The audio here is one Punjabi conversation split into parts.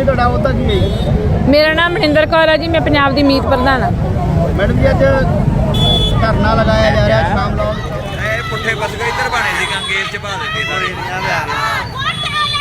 ਜੀ ਤੁਹਾਡਾ ਉਹਦਾ ਕੀ ਹੈ ਜੀ? ਮੇਰਾ ਨਾਮ ਮਨਿੰਦਰ ਕੌਰ ਹੈ ਜੀ ਮੈਂ ਪੰਜਾਬ ਦੀ ਮੀਤ ਪ੍ਰਧਾਨ ਹਾਂ ਮੈਡਮ ਜੀ ਅੱਜ ਧਰਨਾ ਲਗਾਇਆ ਜਾ ਰਿਹਾ ਸ਼ਾਮ ਲਾਲ ਇਹ ਪੁੱਠੇ ਬਸਗਾ ਇੱਧਰ ਬਣੇ ਸੀ ਗੰਗੇਰ ਚ ਪਾ ਦਿੱਤੇ ਸਾਰੇ ਮੇਰਾ ਨਾਮ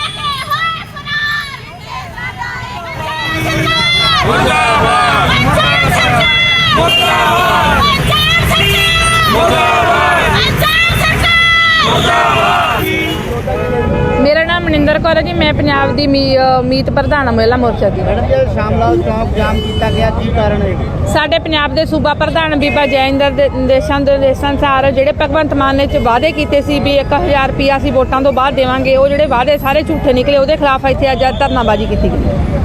ਮਨਿੰਦਰ ਕੌਰ ਹੈ ਜੀ ਮੈਂ ਪੰਜਾਬ ਦੀ ਮੀ- ਮੀਤ ਪ੍ਰਧਾਨ ਹਾਂ ਮਹਿਲਾ ਮੋਰਚਾ ਦੀ ਮੈਡਮ ਜੀ ਅੱਜ ਸ਼ਾਮ ਲਾਲ ਚੌਕ ਜਾਮ ਕੀਤਾ ਗਿਆ ਕੀ ਕਾਰਨ ਹੈ? ਸਾਡੇ ਪੰਜਾਬ ਦੇ ਸੂਬਾ ਪ੍ਰਧਾਨ ਬੀਬਾ ਜੈਇੰਦਰ ਦੇ ਦੇਸ਼ਾਂ ਦੇ ਦੇਸ਼ਾਂ ਅਨੁਸਾਰ ਜਿਹੜੇ ਭਗਵੰਤ ਮਾਨ ਨੇ ਚ ਵਾਅਦੇ ਕੀਤੇ ਸੀ ਵੀ 1000 ਰੁਪਿਆ ਅਸੀਂ ਵੋਟਾਂ ਤੋਂ ਬਾਅਦ ਦੇਵਾਂਗੇ ਉਹ ਜਿਹੜੇ ਵਾਅਦੇ ਸਾਰੇ ਝੂਠੇ ਨਿਕਲੇ ਉਹਦੇ ਖਿਲਾਫ ਇੱਥੇ ਅੱਜ ਧਰਨਾਬਾਜ਼ੀ ਕੀਤੀ ਗਈ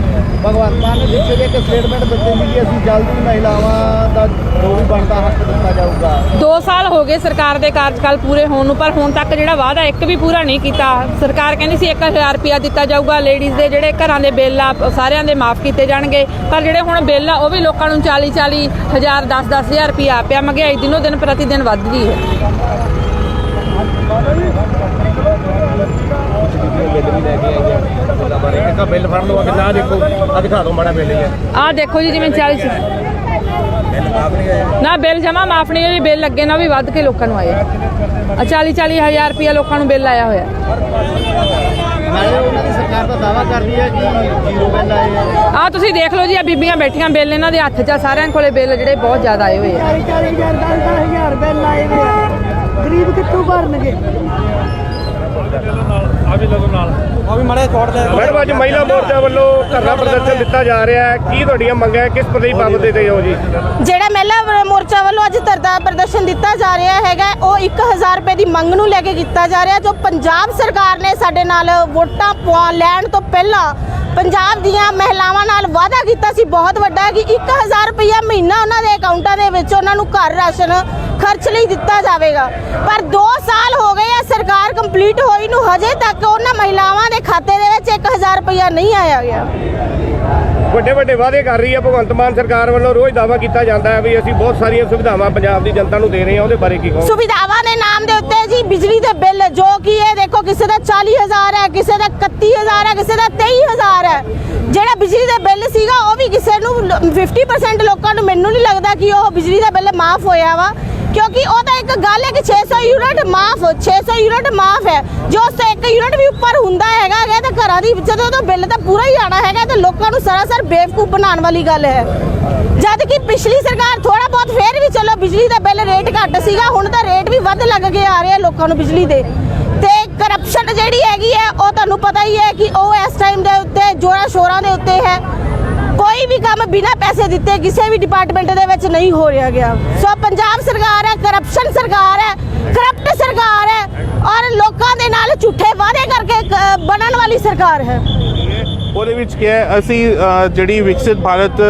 ਭਗਵੰਤ ਮਾਨ ਨੇ ਪਿੱਛੇ ਜੇ ਇੱਕ ਸਟੇਟਮੈਂਟ ਦਿੱਤੀ ਸੀ ਕਿ ਅਸੀਂ ਜਲਦੀ ਮਹਿਲਾਵਾਂ ਦਾ ਜੋ ਵੀ ਬਣਦਾ ਹੱਕ ਦਿੱਤਾ ਜਾਊਗਾ। 2 ਸਾਲ ਹੋ ਗਏ ਸਰਕਾਰ ਦੇ ਕਾਰਜਕਾਲ ਪੂਰੇ ਹੋਣ ਨੂੰ ਪਰ ਹੁਣ ਤੱਕ ਜਿਹੜਾ ਵਾਅਦਾ ਇੱਕ ਵੀ ਪੂਰਾ ਨਹੀਂ ਕੀਤਾ। ਸਰਕਾਰ ਕਹਿੰਦੀ ਸੀ 1000 ਰੁਪਿਆ ਦਿੱਤਾ ਜਾਊਗਾ ਲੇਡੀਜ਼ ਦੇ ਜਿਹੜੇ ਘਰਾਂ ਦੇ ਬਿੱਲ ਆ ਸਾਰਿਆਂ ਦੇ ਮਾਫ ਕੀਤੇ ਜਾਣਗੇ। ਪਰ ਜਿਹੜੇ ਹੁਣ ਬਿੱਲ ਆ ਉਹ ਵੀ ਲੋਕਾਂ ਨੂੰ 40 40 ਹਜ਼ਾਰ 10 10000 ਰੁਪਿਆ ਪਿਆ। ਮਹਿੰਗਾਈ ਦਿਨੋ ਦਿਨ ਪ੍ਰਤੀ ਦਿਨ ਵੱਧ ਰਹੀ ਹੈ। ਬਿੱਲ ਫੜ ਲਓ ਦੇਖੋ ਆ ਦਿਖਾ ਦਿਓ ਮਾੜਾ ਬਿੱਲ ਹੀ ਆਹ ਦੇਖੋ ਜੀ ਜਿਵੇਂ 40 ਨਾ ਬਿੱਲ ਜਮਾ ਮਾਫ ਨਹੀਂ ਹੋਈ ਬਿੱਲ ਅੱਗੇ ਨਾ ਵੀ ਵੱਧ ਕੇ ਲੋਕਾਂ ਨੂੰ ਆਏ। ਆ 40 40 ਹਜ਼ਾਰ ਰੁਪਿਆ ਲੋਕਾਂ ਨੂੰ ਬਿੱਲ ਆਇਆ ਹੋਇਆ। ਨਾਲੇ ਉਹਨਾਂ ਦੀ ਸਰਕਾਰ ਦਾ ਦਾਵਾ ਕਰਦੀ ਹੈ ਕਿ ਜ਼ੀਰੋ ਬਿੱਲ ਆਏ ਆ। ਤੁਸੀਂ ਦੇਖ ਲਓ ਜੀ ਆ ਬੀਬੀਆਂ ਬੈਠੀਆਂ ਬਿੱਲ ਇਹਨਾਂ ਦੇ ਹੱਥ 'ਚ ਆ, ਸਾਰਿਆਂ ਕੋਲੇ ਬਿੱਲ ਜਿਹੜੇ ਬਹੁਤ ਜ਼ਿਆਦਾ ਆਏ ਹੋਏ ਆ। 40 ਹਜ਼ਾਰ 10 ਹਜ਼ਾਰ ਬਿੱਲ ਆਏ ਨੇ ਗਰੀਬ ਕਿੱਥੋਂ ਭਰਨਗੇ? ਮੈਡਮ ਅੱਜ ਮਹਿਲਾ ਮੋਰਚਾ ਵੱਲੋਂ ਧਰਨਾ ਪ੍ਰਦਰਸ਼ਨ ਦਿੱਤਾ ਜਾ ਰਿਹਾ ਹੈ। ਕੀ ਤੁਹਾਡੀਆਂ ਮੰਗਾਂ ਹੈ? ਕਿਸ ਪ੍ਰਤੀ ਪਾਬੰਦੀ ਤੇ ਹੋ ਜੀ? ਜਿਹੜਾ ਮਹਿਲਾ ਮੋਰਚਾ ਵੱਲੋਂ ਅੱਜ ਧਰਨਾ ਪ੍ਰਦਰਸ਼ਨ ਦਿੱਤਾ ਜਾ ਰਿਹਾ ਹੈਗਾ ਉਹ 1000 ਰੁਪਏ ਦੀ ਮੰਗ ਨੂੰ ਲੈ ਕੇ ਕੀਤਾ ਜਾ ਰਿਹਾ ਜੋ ਪੰਜਾਬ ਸਰਕਾਰ ਨੇ ਸਾਡੇ ਨਾਲ ਵੋਟਾਂ ਪਵਾ ਲੈਣ ਤੋਂ ਪਹਿਲਾਂ ਪੰਜਾਬ ਦੀਆਂ ਮਹਿਲਾਵਾਂ ਨਾਲ ਵਾਅਦਾ ਕੀਤਾ ਸੀ ਬਹੁਤ ਵੱਡਾ ਕਿ 1000 ਰੁਪਇਆ ਮਹੀਨਾ ਉਹਨਾਂ ਦੇ ਅਕਾਊਂਟਾਂ ਦੇ ਵਿੱਚ ਉਹਨਾਂ ਨੂੰ ਘਰ ਰਾਸ਼ਨ ਖਰਚ ਲਈ ਦਿੱਤਾ ਜਾਵੇਗਾ। ਪਰ 2 ਸਾਲ ਹੋ ਗਏ ਸਰਕਾਰ ਕੰਪਲੀਟ ਹੋਈ ਨੂੰ ਹਜੇ ਤੱਕ ਉਹਨਾਂ ਮਹਿਲਾਵਾਂ ਦੇ ਖਾਤੇ ਦੇ ਵਿੱਚ 1000 ਰੁਪਇਆ ਨਹੀਂ ਆਇਆ ਗਿਆ। ਵੱਡੇ ਵੱਡੇ ਵਾਅਦੇ ਕਰ ਰਹੀ ਹੈ ਭਗਵੰਤ ਮਾਨ ਸਰਕਾਰ ਵੱਲੋਂ ਰੋਜ਼ ਦਾਅਵਾ ਕੀਤਾ ਜਾਂਦਾ ਹੈ ਵੀ ਅਸੀਂ ਬਹੁਤ ਸਾਰੀਆਂ ਸੁਵਿਧਾਵਾਂ ਪੰਜਾਬ ਦੀ ਜਨਤਾ ਨੂੰ ਦੇ ਰਹੇ ਹਾਂ ਉਹਦੇ ਬਾਰੇ ਕੀ ਕਹੋ ਸੁਵਿਧਾਵਾਂ ਦੇ ਨਾਮ ਦੇ ਉੱਤੇ ਜੀ ਬਿਜਲੀ ਦੇ ਬਿੱਲ ਜੋ ਕਿ ਇਹ ਦੇਖੋ ਕਿਸੇ ਦਾ 40000 ਹੈ ਕਿਸੇ ਦਾ 31000 ਹੈ ਕਿਸੇ ਦਾ 23000 ਹੈ। ਜਿਹੜਾ ਬਿਜਲੀ ਦਾ ਬਿੱਲ ਸੀਗਾ ਉਹ ਵੀ ਕਿਸੇ ਨੂੰ ਲ- 50% ਲੋਕਾਂ ਨੂੰ ਮੈਨੂੰ ਨਹੀਂ ਲੱਗਦਾ ਕਿ ਉਹ ਬਿਜਲੀ ਦਾ ਬਿੱਲ ਮਾਫ ਹੋਇਆ ਵਾ। ਕਿਉਂਕਿ ਉਹ ਤਾਂ ਇੱਕ ਗੱਲ ਹੈ ਕਿ 600 ਯੂਨਿਟ ਮਾਫ 600 ਯੂਨਿਟ ਮਾਫ ਹੈ। ਜੋ ਉਸ ਤੋਂ ਇੱਕ ਯੂਨਿਟ ਵੀ ਉੱਪਰ ਹੁੰਦਾ ਹੈਗਾ ਹੈਗਾ ਤਾਂ ਘਰਾਂ ਦੀ ਜਦੋਂ ਉਹਦਾ ਬਿੱਲ ਤਾਂ ਪੂਰਾ ਹੀ ਆਣਾ ਹੈਗਾ ਤੇ ਲੋਕਾਂ ਨੂੰ ਸਰਾਸਰ ਬੇਵਕੂਫ ਬਣਾਉਣ ਵਾਲੀ ਗੱਲ ਹੈ। ਜਦ ਕਿ ਪਿਛਲੀ ਸਰਕਾਰ ਥੋੜਾ ਬਹੁਤ ਫੇਰ ਵੀ ਚਲੋ ਬਿਜਲੀ ਦਾ ਬਿੱਲ ਰੇਟ ਘੱਟ ਸੀਗਾ, ਹੁਣ ਤਾਂ ਰੇਟ ਵੀ ਵੱਧ ਲੱਗ ਕੇ ਆ ਰਿਹਾ ਲੋਕਾਂ ਨੂੰ ਬਿਜਲੀ ਦੇ। ਤੇ ਕਰਪਸ਼ਨ ਜਿਹੜੀ ਹੈਗੀ ਹੈ, ਉਹ ਤੁਹਾਨੂੰ ਪਤਾ ਹੀ ਹੈ ਕਿ ਉਹ ਇਸ ਟਾਈਮ ਦੇ ਉੱਤੇ ਜੋਰਾਂ ਸ਼ੋਰਾਂ ਦੇ ਉੱਤੇ ਹੈ। ਕੋਈ ਵੀ ਕੰਮ ਬਿਨਾਂ ਪੈਸੇ ਦਿੱਤੇ ਕਿਸੇ ਵੀ ਡਿਪਾਰਟਮੈਂਟ ਦੇ ਵਿੱਚ ਨਹੀਂ ਹੋ ਰਿਹਾ ਗਿਆ। ਸੋ ਪੰਜਾਬ ਸਰਕਾਰ ਹੈ ਕਰਪਸ਼ਨ ਸਰਕਾਰ ਹੈ ਕਰਪਟ ਸਰਕਾਰ ਹੈ ਔਰ ਲੋਕਾਂ ਦੇ ਨਾਲ ਝੂਠੇ ਵਾਅਦੇ ਕਰਕੇ ਬਣਨ ਵਾਲੀ ਸਰਕਾਰ ਹੈ। ਉਹਦੇ ਵਿੱਚ ਕੀ ਹੈ, ਅਸੀਂ ਜਿਹੜੀ ਵਿਕਸਿਤ ਭਾਰਤ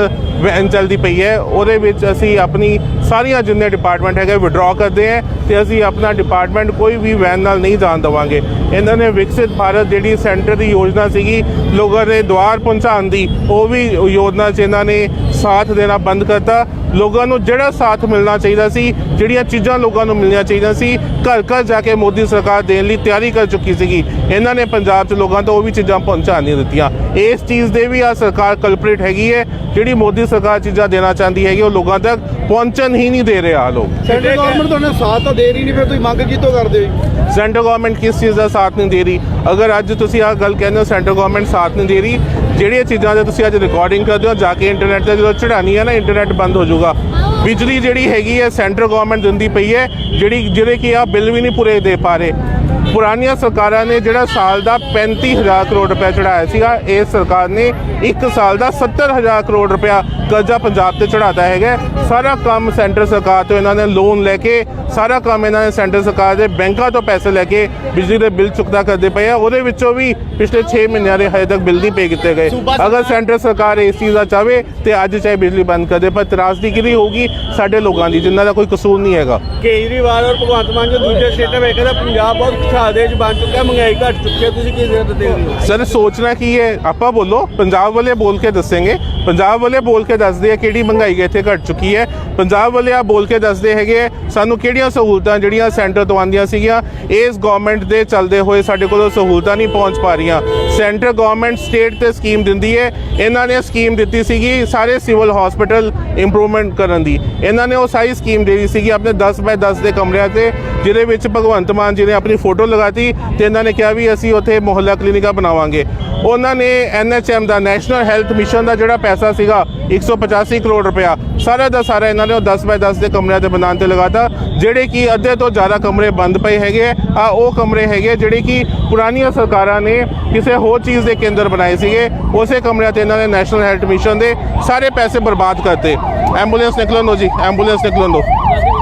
ਵੈਨ ਚੱਲਦੀ ਪਈ ਹੈ, ਉਹਦੇ ਵਿੱਚ ਅਸੀਂ ਆਪਣੀ ਸਾਰੀਆਂ ਜਿੰਨੇ ਡਿਪਾਰਟਮੈਂਟ ਹੈਗੇ ਵਿਡਰਾ ਕਰਦੇ ਹਾਂ ਤੇ ਅਸੀਂ ਆਪਣਾ ਡਿਪਾਰਟਮੈਂਟ ਕੋਈ ਵੀ ਵੈਨ ਨਾਲ ਨਹੀਂ ਜਾਣ ਦੇਵਾਂਗੇ। ਇਹਨਾਂ ਨੇ ਵਿਕਸਿਤ ਭਾਰਤ ਜਿਹੜੀ ਸੈਂਟਰ ਦੀ ਯੋਜਨਾ ਸੀਗੀ, ਲੋਕਾਂ ਦੇ ਦੁਆਰ ਪਹੁੰਚਾਉਣ ਦੀ, ਉਹ ਵੀ ਯੋਜਨਾ 'ਚ ਇਹਨਾਂ ਨੇ ਸਾਥ ਦੇਣਾ ਬੰਦ ਕਰਤਾ। ਲੋਕਾਂ ਨੂੰ ਜਿਹੜਾ ਸਾਥ ਮਿਲਣਾ ਚਾਹੀਦਾ ਸੀ ਜਿਹੜੀਆਂ ਚੀਜ਼ਾਂ ਲੋਕਾਂ ਨੂੰ ਮਿਲਣੀਆਂ ਚਾਹੀਦੀਆਂ ਸੀ ਘਰ ਘਰ ਜਾ ਕੇ ਮੋਦੀ ਸਰਕਾਰ ਦੇਣ ਲਈ ਤਿਆਰੀ ਕਰ ਚੁੱਕੀ ਸੀਗੀ। ਇਹਨਾਂ ਨੇ ਪੰਜਾਬ 'ਚ ਲੋਕਾਂ ਤੋਂ ਉਹ ਵੀ ਚੀਜ਼ਾਂ ਪਹੁੰਚਾ ਨਹੀਂ ਦਿੱਤੀਆਂ। ਇਸ ਚੀਜ਼ ਦੇ ਵੀ ਆ ਸਰਕਾਰ ਕਲਪਰੇਟ ਹੈਗੀ ਹੈ। ਜਿਹੜੀ ਮੋਦੀ ਸਰਕਾਰ ਚੀਜ਼ਾਂ ਦੇਣਾ ਚਾਹੁੰਦੀ ਹੈਗੀ ਉਹ ਲੋਕਾਂ ਤੱਕ ਪਹੁੰਚਣ ਹੀ ਨਹੀਂ ਦੇ ਰਿਹਾ ਲੋਕ। ਸੈਂਟਰ ਗਵਰਨਮੈਂਟ ਤੁਹਾਨੂੰ ਸਾਥ ਤਾਂ ਦੇ ਰਹੀ ਨਹੀਂ ਫਿਰ ਤੁਸੀਂ ਮੰਗ ਕਿਤੋਂ ਕਰਦੇ ਹੋ ਸੈਂਟਰ ਗਵਰਨਮੈਂਟ ਕਿਸ ਚੀਜ਼ ਦਾ ਸਾਥ ਨਹੀਂ ਦੇ ਰਹੀ? ਅਗਰ ਅੱਜ ਤੁਸੀਂ ਆਹ ਗੱਲ ਕਹਿੰਦੇ ਹੋ ਸੈਂਟਰ ਗਵਰਨਮੈਂਟ ਸਾਥ ਨਹੀਂ ਦੇ ਰਹੀ ਜਿਹੜੀਆਂ ਚੀਜ਼ਾਂ ਦੇ ਤੁਸੀਂ ਅੱਜ ਰਿਕਾਰਡਿੰਗ ਕਰਦੇ ਹੋ ਜਾ ਕੇ ਇੰਟਰਨੈਟ ਤੇ ਜਦੋਂ ਚੜਾਣੀ ਹੈ ਨਾ ਇੰਟਰਨੈਟ ਬੰਦ ਹੋ ਜਾਊਗਾ। ਬਿਜਲੀ ਜਿਹੜੀ ਹੈਗੀ ਹੈ ਸੈਂਟਰ ਗਵਰਨਮੈਂਟ ਦਿੰਦੀ ਪਈ ਹੈ ਜਿਹੜੀ ਜਿਹੜੇ ਕਿ ਆ ਬਿੱਲ ਵੀ ਨਹੀਂ ਪੂਰੇ ਦੇ ਪਾ ਰਹੇ। ਪੁਰਾਣੀਆਂ ਸਰਕਾਰਾਂ ਨੇ ਜਿਹੜਾ ਸਾਲ ਦਾ 35000 ਕਰੋੜ ਰੁਪਏ ਚੜਾਇਆ ਸੀਗਾ ਇਸ ਸਰਕਾਰ ਨੇ ਇੱਕ ਸਾਲ ਦਾ 70000 ਕਰੋੜ ਰੁਪਇਆ ਕਰਜ਼ਾ ਪੰਜਾਬ ਤੇ ਚੜਾਤਾ ਹੈਗਾ ਸਾਰਾ ਕੰਮ ਸੈਂਟਰ ਸਰਕਾਰ ਤੋਂ ਇਹਨਾਂ ਨੇ ਲੋਨ ਲੈ ਕੇ ਸਾਰਾ ਕੰਮ ਇਹਨਾਂ ਨੇ ਸੈਂਟਰ ਸਰਕਾਰ ਦੇ ਬੈਂਕਾਂ ਤੋਂ ਪੈਸੇ ਲੈ ਕੇ ਬਿਜਲੀ ਦੇ ਬਿੱਲ ਚੁਕਤਾ ਕਰਦੇ ਪਏ ਆ। ਉਹਦੇ ਵਿੱਚੋਂ ਵੀ ਪਿਛਲੇ 6 ਮਹੀਨਿਆਂ ਦੇ ਹਜੇ ਤੱਕ ਬਿੱਲ ਨਹੀਂ ਪੇ ਕੀਤੇ ਗਏ। ਅਗਰ ਸੈਂਟਰ ਸਰਕਾਰ ਇਸ ਚੀਜ਼ ਦਾ ਚਾਹਵੇ ਤੇ ਅੱਜ ਚਾਹੇ ਬਿਜਲੀ ਬੰਦ ਕਰ ਦੇ ਪਰ ਤਰਾਸਦੀ ਕਿਹਦੀ ਹੋਊਗੀ? ਸਾਡੇ ਲੋਕਾਂ ਦੀ ਜਿਨ੍ਹਾਂ ਦਾ ਕੋਈ ਕਸੂਰ ਨਹੀਂ ਹੈਗਾ। ਕੇਜਰੀਵਾਲ ਔਰ ਭਗਵੰਤ ਮਾਨ ਜੋ ਦੂਜੇ ਸਟੇਟਾਂ ਵਿੱਚ ਕਹਿੰਦਾ ਪੰਜਾਬ ਬਹੁਤ ਖੁਸ਼ਹਾਲ ਬਣ ਚੁੱਕਿਆ, ਮਹਿੰਗਾਈ ਘਟ ਚੁੱਕੀ ਹੈ, ਤੁਸੀਂ ਕੀ ਦੇਖਦੇ ਹੋ? ਸਰ, ਸੋਚਣਾ ਕੀ ਹੈ? ਆਪਾਂ ਬੋਲੋ, ਪੰਜਾਬ ਵਾਲੇ ਬੋਲ ਕੇ ਦੱਸेंगे ਪੰਜਾਬ ਵਾਲੇ ਬੋਲ ਕੇ ਦੱਸਦੇ ਆ ਕਿਹੜੀ ਮਹਿੰਗਾਈ ਇੱਥੇ ਘਟ ਚੁੱਕੀ ਹੈ। ਪੰਜਾਬ ਵਾਲੇ ਆ ਬੋਲ ਕੇ ਦੱਸਦੇ ਹੈਗੇ ਸਾਨੂੰ ਕਿਹੜੀਆਂ ਸਹੂਲਤਾਂ, ਜਿਹੜੀਆਂ ਸੈਂਟਰ ਤੋਂ ਆਉਂਦੀਆਂ ਸੀਗੀਆਂ, ਇਸ ਗਵਰਨਮੈਂਟ ਦੇ ਚੱਲਦੇ ਹੋਏ ਸਾਡੇ ਕੋਲ ਸਹੂਲਤਾਂ ਨਹੀਂ ਪਹੁੰਚ ਪਾ ਰਹੀਆਂ। ਸੈਂਟਰ ਗਵਰਨਮੈਂਟ ਸਟੇਟ ਤੇ ਸਕੀਮ ਦਿੰਦੀ ਹੈ। ਇਹਨਾਂ ਨੇ ਸਕੀਮ ਦਿੱਤੀ ਸੀਗੀ ਸਾਰੇ ਸਿਵਲ ਹਸਪੀਟਲ ਇੰਪਰੂਵਮੈਂਟ ਕਰਨ ਦੀ। ਇਹਨਾਂ ਨੇ ਉਹ ਸਾਰੀ ਸਕੀਮ ਦੇ ਦਿੱਤੀ ਸੀਗੀ ਆਪਣੇ 10 ਬਾਏ 10 ਦੇ ਕਮਰਿਆਂ ਤੇ, ਜਿਹਦੇ ਵਿੱਚ ਭਗਵੰਤ ਮਾਨ ਜੀ ਨੇ ਆਪਣੀ ਫੋਟੋ ਲਗਾਤੀ ਤੇ ਇਹਨਾਂ ਨੇ ਕਿਹਾ ਵੀ ਅਸੀਂ ਉੱਥੇ ਮੁਹੱਲਾ ਕਲੀਨਿਕਾਂ ਬਣਾਵਾਂਗੇ। ਉਹਨਾਂ ਨੇ ਐਨਐਚਐਮ ਦਾ, ਨੈਸ਼ਨਲ ਹੈਲਥ ਮਿਸ਼ਨ ਦਾ ਜਿਹੜਾ ਪੈਸਾ ਸੀਗਾ 185 ਕਰੋੜ ਰੁਪਇਆ, ਸਾਰਾ ਦਾ ਸਾਰਾ ਇਹਨਾਂ ਨੇ ਉਹ 10 ਬਾਏ 10 ਦੇ ਕਮਰਿਆਂ ਤੇ ਬਣਾਉਣ ਤੇ ਲਗਾਤਾ, ਜਿਹੜੇ ਕਿ ਅੱਧੇ ਤੋਂ ਜ਼ਿਆਦਾ ਕਮਰੇ ਬੰਦ ਪਏ ਹੈਗੇ ਆ। ਉਹ ਕਮਰੇ ਹੈਗੇ ਜਿਹੜੇ ਕਿ ਪੁਰਾਣੀਆਂ ਸਰਕਾਰਾਂ ਨੇ ਕਿਸੇ ਹੋਰ ਚੀਜ਼ ਦੇ ਕੇਂਦਰ ਬਣਾਏ ਸੀਗੇ। ਉਸੇ ਕਮਰਿਆਂ ਤੇ ਇਹਨਾਂ ਨੇ ਨੈਸ਼ਨਲ ਹੈਲਥ ਮਿਸ਼ਨ ਦੇ ਸਾਰੇ ਪੈਸੇ ਬਰਬਾਦ ਕਰਤੇ। ਐਂਬੂਲੈਂਸ ਨਿਕਲਣ ਦਿਓ ਜੀ, ਐਂਬੂਲੈਂਸ ਨਿਕਲਣ ਦਿਓ।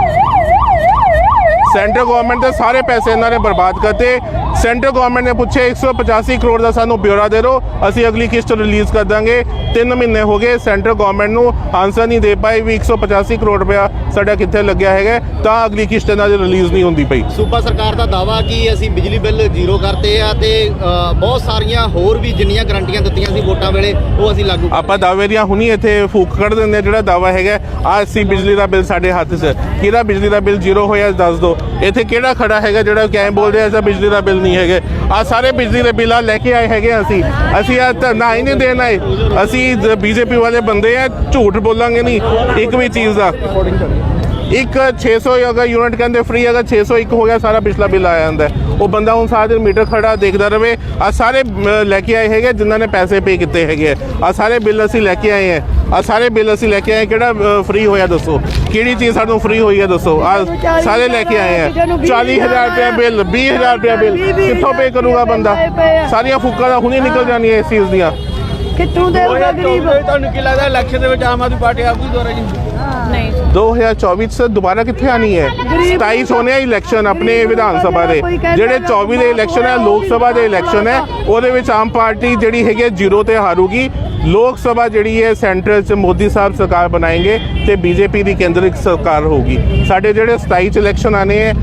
ਸੈਂਟਰ ਗਵਰਨਮੈਂਟ ਦੇ ਸਾਰੇ ਪੈਸੇ ਇਹਨਾਂ ਨੇ ਬਰਬਾਦ ਕਰਤੇ। ਸੈਂਟਰ ਗਵਰਨਮੈਂਟ ਨੇ ਪੁੱਛੇ 185 ਕਰੋੜ ਦਾ ਸਾਨੂੰ ਬਿਊਰਾ ਦੇ ਦਿਓ ਅਸੀਂ ਅਗਲੀ ਕਿਸ਼ਤ ਰਿਲੀਜ਼ ਕਰ ਦਾਂਗੇ। 3 ਮਹੀਨੇ ਹੋ ਗਏ ਸੈਂਟਰ ਗਵਰਨਮੈਂਟ ਨੂੰ ਆਨਸਰ ਨਹੀਂ ਦੇ ਪਾਈ ਵੀ 185 ਕਰੋੜ ਰੁਪਇਆ ਸਾਡਾ ਕਿੱਥੇ ਲੱਗਿਆ ਹੈਗਾ ਤਾਂ ਅਗਲੀ ਕਿਸ਼ਤ ਇਹਨਾਂ ਦੀ ਰਿਲੀਜ਼ ਨਹੀਂ ਹੁੰਦੀ ਪਈ। ਸੂਬਾ ਸਰਕਾਰ ਦਾ ਦਾਵਾ ਕਿ ਅਸੀਂ ਬਿਜਲੀ ਬਿੱਲ ਜ਼ੀਰੋ ਕਰਤੇ ਆ ਤੇ ਬਹੁਤ ਸਾਰੀਆਂ ਹੋਰ ਵੀ ਜਿੰਨੀਆਂ ਗਰੰਟੀਆਂ ਦਿੱਤੀਆਂ ਸੀ ਵੋਟਾਂ ਵੇਲੇ ਉਹ ਅਸੀਂ ਲਾਗੂ ਆਪਾਂ ਦਾਅਵੇ ਦੀਆਂ ਹੁਣੀ ਇੱਥੇ ਫੂਕ ਕੱਢ ਦਿੰਦੇ ਜਿਹੜਾ ਦਾਵਾ ਹੈਗਾ। ਆ ਅਸੀਂ ਬਿਜਲੀ ਦਾ ਬਿੱਲ ਸਾਡੇ ਹੱਥ 'ਚ। ਕਿਹਦਾ ਬਿਜਲੀ ਦਾ ਬਿੱਲ ਜ਼ੀਰੋ ਹੋਇਆ ਦੱਸ ਦਿਓ। ਇੱਥੇ ਕਿਹੜਾ ਖੜਾ ਹੈਗਾ ਜਿਹੜਾ ਕਿਵੇਂ ਬੋਲਦੇ ਐਸਾ ਬਿਜਲੀ ਦਾ ਬਿੱਲ ਨਹੀਂ ਹੈਗੇ। ਆ ਸਾਰੇ ਬਿਜਲੀ ਦੇ ਬਿੱਲ ਲੈ ਕੇ ਆਏ ਹੈਗੇ ਅਸੀਂ। ਅਸੀਂ ਆ ਧਰਨਾ ਹੀ ਨਹੀਂ ਦੇਣਾ ਹੈ ਅਸੀਂ ਬੀਜੇਪੀ ਵਾਲੇ ਬੰਦੇ ਆ, ਝੂਠ ਬੋਲਾਂਗੇ ਨਹੀਂ। ਇੱਕ ਵੀ ਚੀਜ਼ ਦਾ। ਇੱਕ 600 ਅਗਰ ਯੂਨਿਟ ਕਹਿੰਦੇ ਫ੍ਰੀ ਅਗਰ 601 ਹੋ ਗਿਆ, ਸਾਰਾ ਪਿਛਲਾ ਬਿੱਲ ਆ ਜਾਂਦਾ ਉਹ ਬੰਦਾ ਹੁਣ ਸਾਰਾ ਦਿਨ ਮੀਟਰ ਖੜਾ, ਦੇਖਦਾ ਰਵੇ। ਆ ਸਾਰੇ ਲੈ ਕੇ ਆਏ ਹੈਗੇ, ਜਿਨ੍ਹਾਂ ਨੇ ਪੈਸੇ ਪੇ ਕੀਤੇ ਹੈਗੇ ਆ। ਸਾਰੇ ਬਿੱਲ ਅਸੀਂ ਲੈ ਕੇ ਆਏ ਆ। ਆ ਸਾਰੇ ਬਿੱਲ ਅਸੀਂ ਲੈ ਕੇ ਆਏ ਕਿਹੜਾ ਫ੍ਰੀ ਹੋਇਆ ਦੱਸੋ? ਕਿਹੜੀ ਚੀਜ਼ ਸਾਨੂੰ ਫ੍ਰੀ ਹੋਈ ਹੈ ਦੱਸੋ? ਆ ਸਾਰੇ ਲੈ ਕੇ ਆਏ ਆ। 40000 ਰੁਪਏ ਬਿੱਲ 20000 ਰੁਪਏ ਬਿੱਲ। ਕਿੱਥੋਂ ਪੇ ਕਰੂਗਾ ਬੰਦਾ? ਸਾਰੀਆਂ ਫੂਕਾਂ ਦਾ ਹੁਣੇ ਨਿਕਲ ਜਾਣੀਆਂ ਇਸ ਚੀਜ਼ ਦੀਆਂ। ਕਿੱਥੋਂ ਦੇਊਗਾ ਗਰੀਬ? ਤੁਹਾਨੂੰ ਕੀ ਲੱਗਦਾ ਇਲੈਕਸ਼ਨ ਦੇ ਵਿੱਚ ਆਮ ਆਦਮੀ ਪਾਰਟੀ ਆਗੂ ਦੁਆਰਾ ਜੀ? 2024 ਚ ਦੁਬਾਰਾ ਕਿੱਥੇ ਆਣੀ ਹੈ? 27 ਹੋਣੇ ਆ ਇਲੈਕਸ਼ਨ ਆਪਣੇ ਵਿਧਾਨ ਸਭਾ ਦੇ। ਜਿਹੜੇ 24 ਦੇ ਇਲੈਕਸ਼ਨ ਹੈ ਲੋਕ ਸਭਾ ਦੇ ਇਲੈਕਸ਼ਨ ਹੈ ਉਹਦੇ ਵਿੱਚ ਆਮ ਪਾਰਟੀ ਜਿਹੜੀ ਹੈਗੀ ਜ਼ੀਰੋ ਤੇ ਹਾਰੂਗੀ। ਲੋਕ ਸਭਾ ਜਿਹੜੀ ਹੈ ਸੈਂਟਰ 'ਚ ਮੋਦੀ ਸਾਹਿਬ ਸਰਕਾਰ ਬਣਾਏਗੇ ਤੇ ਬੀਜੇਪੀ ਦੀ ਕੇਂਦਰਿਕ ਸਰਕਾਰ ਹੋਊਗੀ। ਸਾਡੇ ਜਿਹੜੇ 27 ਚ ਇਲੈਕਸ਼ਨ ਆਣੇ ਹੈ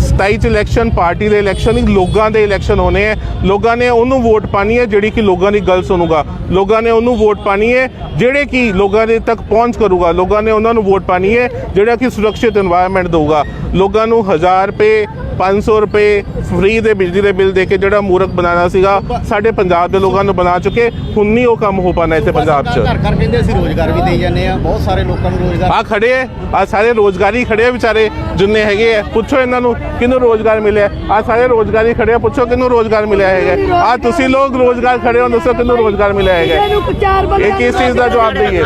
27 ਚ ਇਲੈਕਸ਼ਨ, ਪਾਰਟੀ ਦੇ ਇਲੈਕਸ਼ਨ ਨਹੀਂ, ਲੋਕਾਂ ਦੇ ਇਲੈਕਸ਼ਨ ਹੋਣੇ ਹੈ ਲੋਕਾਂ ਨੇ ਉਹਨੂੰ ਵੋਟ ਪਾਣੀ ਹੈ ਜਿਹੜੀ ਕਿ ਲੋਕਾਂ ਦੀ ਗੱਲ ਸੁਣੂਗਾ। ਲੋਕਾਂ ਨੇ ਉਹਨੂੰ ਵੋਟ ਪਾਣੀ ਹੈ ਜਿਹੜੇ ਕਿ ਲੋਕਾਂ ਦੇ ਤੱਕ ਪਹੁੰਚ ਕਰੂਗਾ। ਲੋਕਾਂ ਨੇ ਉਹਨਾਂ ਨੂੰ ਵੋਟ ਪਾਣੀ ਹੈ ਜਿਹੜਾ ਕਿ ਸੁਰੱਖਿਅਤ এনवायरमेंट ਦੇਊਗਾ। ਲੋਕਾਂ ਨੂੰ 1000 ਰੁਪਏ 500 ਰੁਪਏ ਫ੍ਰੀ ਦੇ ਬਿਜਲੀ ਦੇ ਬਿੱਲ ਦੇ ਕੇ ਜਿਹੜਾ ਮੂਰਖ ਬਣਾਉਣਾ ਸੀਗਾ ਸਾਡੇ ਪੰਜਾਬ ਦੇ ਲੋਕਾਂ ਨੂੰ ਬਣਾ ਚੁੱਕੇ ਹੁਣ ਨਹੀਂ ਉਹ ਕੰਮ ਹੋ ਪਾਣਾ ਇੱਥੇ ਪੰਜਾਬ 'ਚ। ਘਰ ਘਰ ਕਹਿੰਦੇ ਅਸੀਂ ਰੋਜ਼ਗਾਰ ਵੀ ਦੇਈ ਜਾਂਦੇ ਆ ਬਹੁਤ ਸਾਰੇ ਲੋਕਾਂ ਨੂੰ ਰੋਜ਼ਗਾਰ ਆ ਖੜੇ ਆ ਸਾਰੇ ਰੋਜ਼ਗਾਰੀ ਖੜੇ ਆ ਵਿਚਾਰੇ ਜਿੰਨੇ ਹੈਗੇ ਆ। ਪੁੱਛੋ ਇਹਨਾਂ ਨੂੰ ਕਿਹਨੂੰ ਰੋਜ਼ਗਾਰ ਮਿਲਿਆ? ਆ ਸਾਰੇ ਰੋਜ਼ਗਾਰੀ ਖੜੇ ਆ ਪੁੱਛੋ ਕਿਹਨੂੰ ਰੋਜ਼ਗਾਰ ਮਿਲਿਆ ਹੈਗਾ। ਆ ਤੁਸੀਂ ਲੋਕ ਰੋਜ਼ਗਾਰ ਖੜੇ ਹੋ ਦੱਸੋ ਕਿਹਨੂੰ ਰੋਜ਼ਗਾਰ ਮਿਲਿਆ ਹੈਗਾ। ਇਹ ਕਿਸ ਚੀਜ਼ ਦਾ ਜਵਾਬ ਦਈਏ?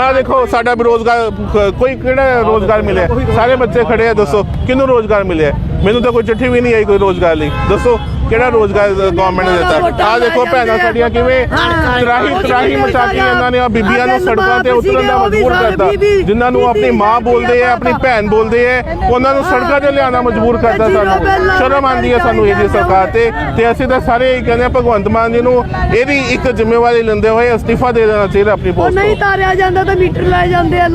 ਆ ਦੇਖੋ ਸਾਡਾ ਵੀ ਰੋਜ਼ਗਾਰ ਕ- ਕੋਈ ਕਿਹੜਾ ਰੋਜ਼ਗਾਰ ਮਿਲਿਆ? ਸਾਰੇ ਬੱਚੇ ਖੜੇ ਆ ਦੱਸੋ ਕਿਹਨੂੰ ਰੋਜ਼ਗਾਰ ਮਿਲਿਆ? ਮੈਨੂੰ ਤਾਂ ਕੋਈ ਚਿੱਠੀ ਵੀ ਨਹੀਂ ਆਈ ਕੋਈ ਰੋਜ਼ਗਾਰ ਲਈ। ਦੱਸੋ ਕਿਹੜਾ ਰੋਜ਼ਗਾਰ ਗਵਰਨਮੈਂਟ ਨੇ ਦਿੱਤਾ? ਆ ਦੇਖੋ ਭੈਣਾਂ ਸਾਡੀਆਂ ਕਿਵੇਂ ਤਰਾਹੀ ਤਰਾਹੀ ਮਚਾਤੀ ਇਹਨਾਂ ਨੇ ਆ ਬੀਬੀਆਂ ਨੂੰ ਸੜਕਾਂ ਤੇ ਉਤਰਨ ਦਾ ਮਜਬੂਰ ਕਰਤਾ। ਜਿਨ੍ਹਾਂ ਨੂੰ ਆਪਣੀ ਮਾਂ ਬੋਲਦੇ ਆ ਆਪਣੀ ਭੈਣ ਬੋਲਦੇ ਆ ਉਹਨਾਂ ਨੂੰ ਸੜਕਾਂ ਤੇ ਲਿਆਉਣਾ ਮਜਬੂਰ ਕਰਤਾ ਸਾਨੂੰ। ਸ਼ਰਮ ਆਉਂਦੀ ਹੈ ਸਾਨੂੰ ਇਹ ਜੀ ਸਰਕਾਰ ਤੇ। ਤੇ ਅਸੀਂ ਤਾਂ ਸਾਰੇ ਹੀ ਕਹਿੰਦੇ ਆ ਭਗਵੰਤ ਮਾਨ ਜੀ ਨੂੰ ਇਹਦੀ ਇੱਕ ਜ਼ਿੰਮੇਵਾਰੀ ਲੈਂਦੇ ਹੋਏ ਅਸਤੀਫਾ ਦੇ ਦੇਣਾ ਚਾਹੀਦਾ ਆਪਣੀ ਪੋਸਟ ਤੋਂ। ਨਹੀਂ ਤਾਰਿਆ ਜਾਂਦਾ ਤਾਂ ਮੀਟਰ ਲੈ ਜਾਂਦੇ ਆ